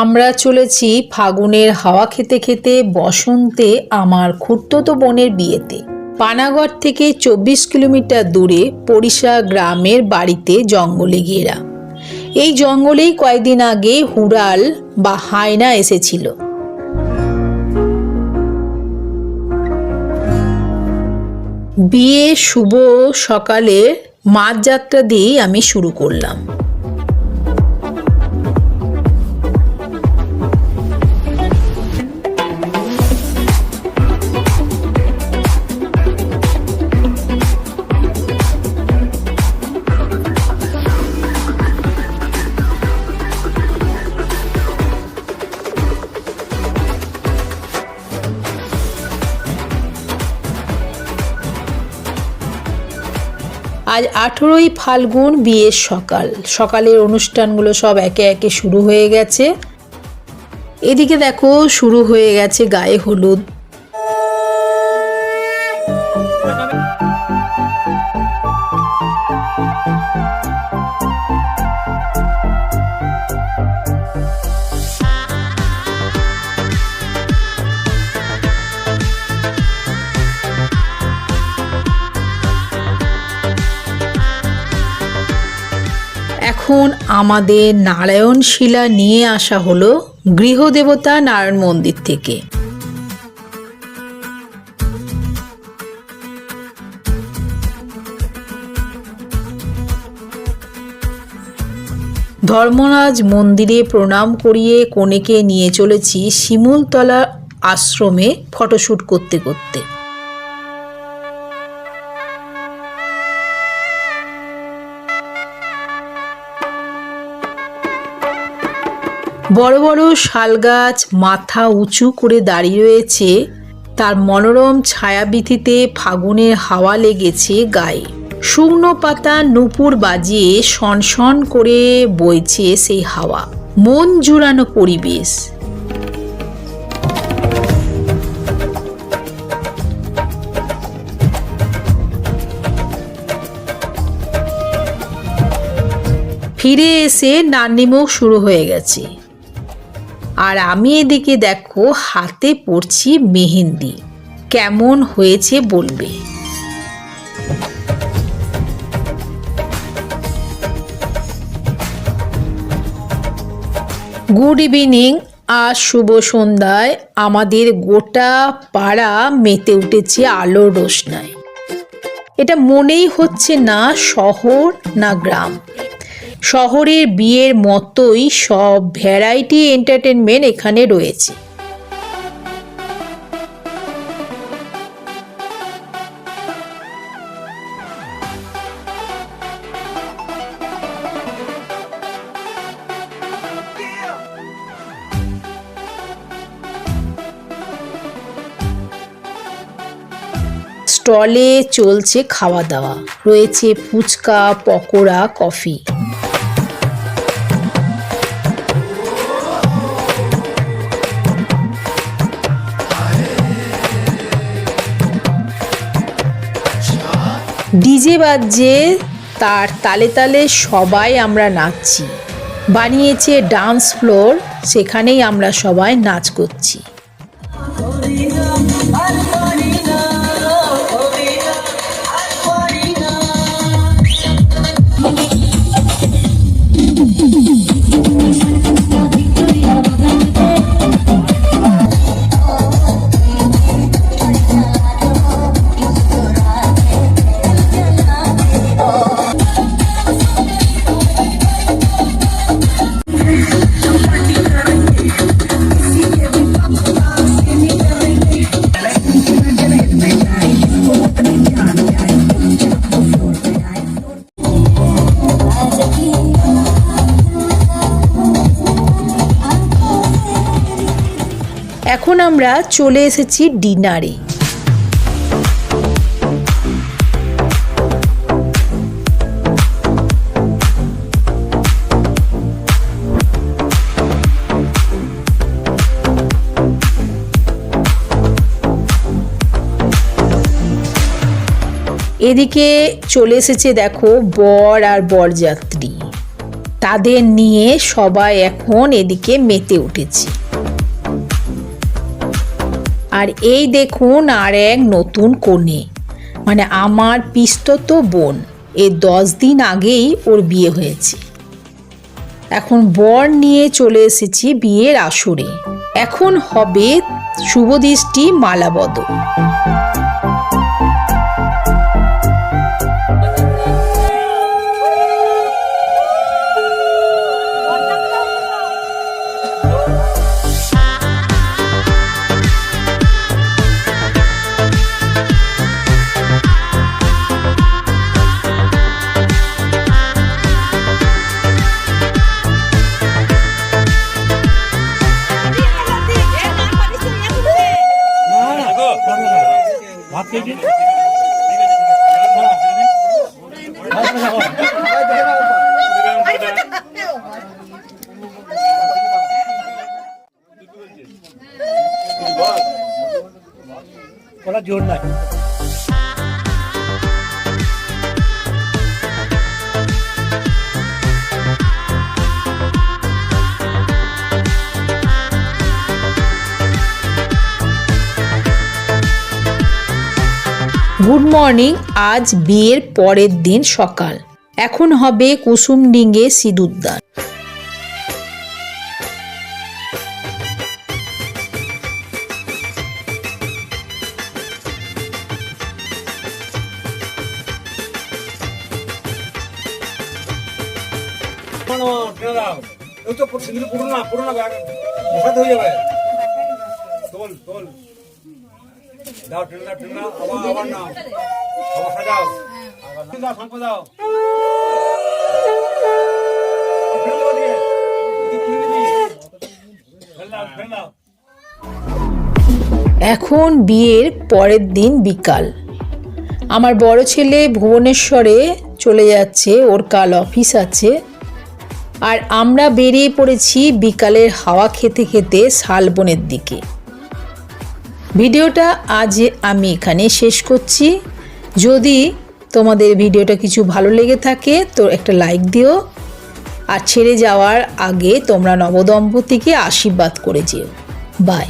আমরা চলেছি ফাগুনের হাওয়া খেতে খেতে, বসন্তে আমার খুড়তো বোনের বিয়েতে। পানাগড় থেকে চব্বিশ কিলোমিটার দূরে পরিসা গ্রামের বাড়িতে জঙ্গলে ঘেরা এই জঙ্গলেই কয়েকদিন আগে হুড়াল বা হায়না এসেছিল। বিয়ে শুভ সকালে মাঝ যাত্রা দিয়েই আমি শুরু করলাম। আজ আঠেরোই ফাল্গুন বিয়ের সকাল। সকালের অনুষ্ঠানগুলো সব একে একে শুরু হয়ে গেছে। এদিকে দেখো, শুরু হয়ে গেছে গায়ে হলুদ। এখন আমাদের নারায়ণ শিলা নিয়ে আসা হলো গৃহদেবতা নারায়ণ মন্দির থেকে। ধর্মরাজ মন্দিরে প্রণাম করিয়ে কনেকে নিয়ে চলেছি শিমুলতলা আশ্রমে ফটোশ্যুট করতে করতে। বড় বড় শাল গাছ মাথা উঁচু করে দাঁড়িয়ে রয়েছে। তার মনোরম ছায়াবিথিতে ফাগুনের হাওয়া লেগেছে গায়ে। শুকনো পাতা নুপুর বাজিয়ে শনশন করে বইছে সেই হাওয়া। মন জুড়ানো পরিবেশ। ফিরে এসে নান্নিমুখ শুরু হয়ে গেছে। আর আমি এদিকে দেখো, হাতে পড়ছি মেহেন্দি। কেমন হয়েছে বলবে? গুড ইভিনিং আজ শুভ সন্ধ্যায়। আমাদের গোটা পাড়া মেতে উঠেছে আলোর রোশনায়। এটা মনেই হচ্ছে না শহর না গ্রাম। শহরের বিয়ের মতোই সব ভ্যারাইটি এন্টারটেনমেন্ট এখানে রয়েছে। স্টলে চলছে খাওয়া দাওয়া। রয়েছে ফুচকা, পকোড়া, কফি। ডিজে বাজছে তার তালে তালে সবাই আমরা নাচছি। বানিয়েছে ডান্স ফ্লোর, সেখানেই আমরা সবাই নাচ করছি। আমরা চলে এসেছি ডিনারে। এদিকে চলে এসেছে দেখো বর আর বরযাত্রী। তাদের নিয়ে সবাই এখন এদিকে মেতে উঠেছে। আর এই দেখুন আর এক নতুন কনে। মানে আমার পিস্তত বোন, এ দশ দিন আগেই ওর বিয়ে হয়েছে। এখন বর নিয়ে চলে এসেছি বিয়ের আসরে। এখন হবে শুভদৃষ্টি মালাবদ জোর নাই। গুড মর্নিং আজ বিয়ের পরের দিন সকাল। এখন হবে কুসুম ডিঙ্গে সিঁদুরদান। এখন বিয়ের পরের দিন বিকাল। আমার বড় ছেলে ভুবনেশ্বরে চলে যাচ্ছে, ওর কাল অফিস আছে। আর আমরা বেরিয়ে পড়েছি বিকালের হাওয়া খেতে খেতে শালবনের দিকে। ভিডিওটা আজ আমি এখানে শেষ করছি। যদি তোমাদের ভিডিওটা কিছু ভালো লেগে থাকে, তো একটা লাইক দিও। আর ছেড়ে যাওয়ার আগে তোমরা নবদম্পতিকে আশীর্বাদ করে যেও। বাই।